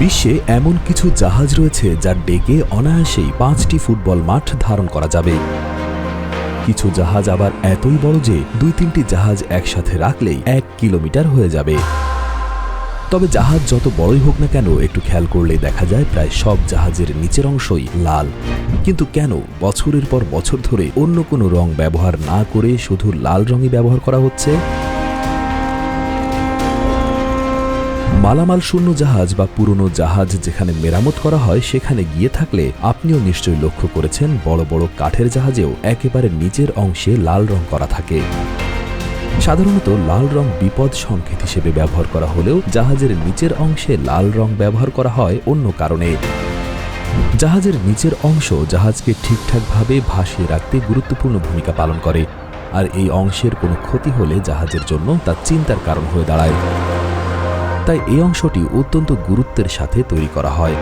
বিশ্বে এমন কিছু জাহাজ রয়েছে যার ডেকে অনায়াসেই পাঁচটি ফুটবল মাঠ ধারণ করা যাবে। কিছু জাহাজ আবার এতই বড় যে দুই তিনটি জাহাজ একসাথে রাখলেই এক কিলোমিটার হয়ে যাবে। তবে জাহাজ যত বড়ই হোক না কেন, একটু খেয়াল করলেই দেখা যায় প্রায় সব জাহাজের নিচের অংশই লাল। কিন্তু কেন বছরের পর বছর ধরে অন্য কোনো রং ব্যবহার না করে শুধু লাল রঙই ব্যবহার করা হচ্ছে? মালামাল শূন্য জাহাজ বা পুরনো জাহাজ যেখানে মেরামত করা হয় সেখানে গিয়ে থাকলে আপনিও নিশ্চয়ই লক্ষ্য করেছেন বড় বড় কাঠের জাহাজেও একেবারে নিচের অংশে লাল রং করা থাকে। সাধারণত লাল রং বিপদ সংকেত হিসেবে ব্যবহার করা হলেও জাহাজের নিচের অংশে লাল রং ব্যবহার করা হয় অন্য কারণে। জাহাজের নিচের অংশ জাহাজকে ঠিকঠাকভাবে ভাসিয়ে রাখতে গুরুত্বপূর্ণ ভূমিকা পালন করে, আর এই অংশের কোনো ক্ষতি হলে জাহাজের জন্য তা চিন্তার কারণ হয়ে দাঁড়ায়। তাই এই অংশটি অত্যন্ত গুরুত্বের সাথে তৈরি করা হয়।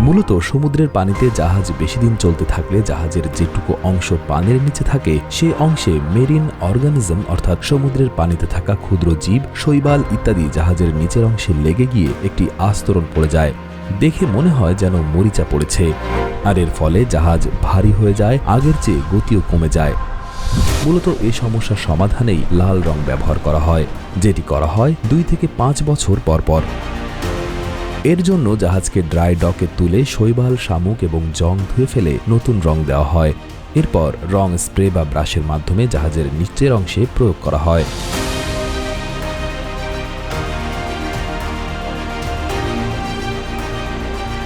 মূলত সমুদ্রের পানিতে জাহাজ বেশি দিন চলতে থাকলে জাহাজের যেটুকু অংশ পানির নিচে থাকে, সে অংশে মেরিন অর্গানিজম অর্থাৎ সমুদ্রের পানিতে থাকা ক্ষুদ্র জীব, শৈবাল ইত্যাদি জাহাজের নিচের অংশে লেগে গিয়ে একটি আস্তরণ পড়ে যায়। দেখে মনে হয় যেন মরিচা পড়েছে। আর এর ফলে জাহাজ ভারী হয়ে যায়, আগের চেয়ে গতিও কমে যায়। মূলত এ সমস্যার সমাধানেই লাল রং ব্যবহার করা হয়, যেটি করা হয় দুই থেকে পাঁচ বছর পর পর। এর জন্য জাহাজকে ড্রাই ডকে তুলে শৈবাল, শামুক এবং জং ধুয়ে ফেলে নতুন রং দেওয়া হয়। এরপর রং স্প্রে বা ব্রাশের মাধ্যমে জাহাজের নিচের অংশে প্রয়োগ করা হয়।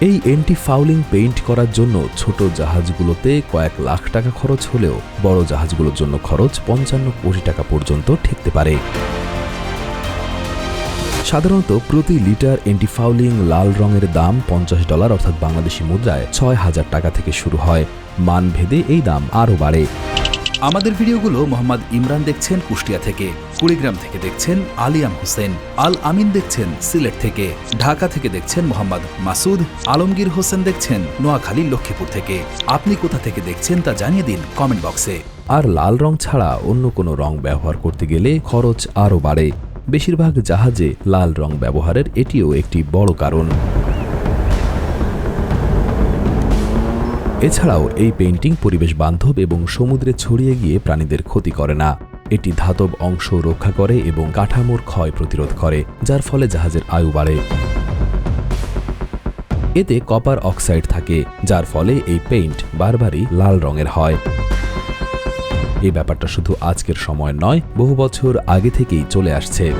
এই এন্টি ফাউলিং পেইন্ট করার জন্য ছোট জাহাজগুলোতে কয়েক লাখ টাকা খরচ হলেও বড় জাহাজগুলোর জন্য খরচ পঞ্চান্ন কোটি টাকা পর্যন্ত ঠেকতে পারে। সাধারণত প্রতি লিটার এন্টিফাউলিং লাল রঙের দাম পঞ্চাশ ডলার অর্থাৎ বাংলাদেশি মুদ্রায় ছয় হাজার টাকা থেকে শুরু হয়। মান ভেদে এই দাম আরও বাড়ে। আমাদের ভিডিওগুলো মোহাম্মদ ইমরান দেখছেন কুষ্টিয়া থেকে, কুড়িগ্রাম থেকে দেখছেন আলিয়াম হোসেন, আল আমিন দেখছেন সিলেট থেকে, ঢাকা থেকে দেখছেন মোহাম্মদ মাসুদ, আলমগীর হোসেন দেখছেন নোয়াখালী লক্ষ্মীপুর থেকে। আপনি কোথা থেকে দেখছেন তা জানিয়ে দিন কমেন্ট বক্সে। আর লাল রং ছাড়া অন্য কোনো রং ব্যবহার করতে গেলে খরচ আরও বাড়ে। বেশিরভাগ জাহাজে লাল রং ব্যবহারের এটিও একটি বড় কারণ। এছাড়াও এই পেইন্টিং পরিবেশ বান্ধব এবং সমুদ্রে ছড়িয়ে গিয়ে প্রাণীদের ক্ষতি করে না। এটি ধাতব অংশ রক্ষা করে এবং কাঠামোর ক্ষয় প্রতিরোধ করে, যার ফলে জাহাজের আয়ু বাড়ে। এতে কপার অক্সাইড থাকে, যার ফলে এই পেইন্ট বারবারই লাল রঙের হয়। এই ব্যাপারটা শুধু আজকের সময় নয়, বহু বছর আগে থেকেই চলে আসছে।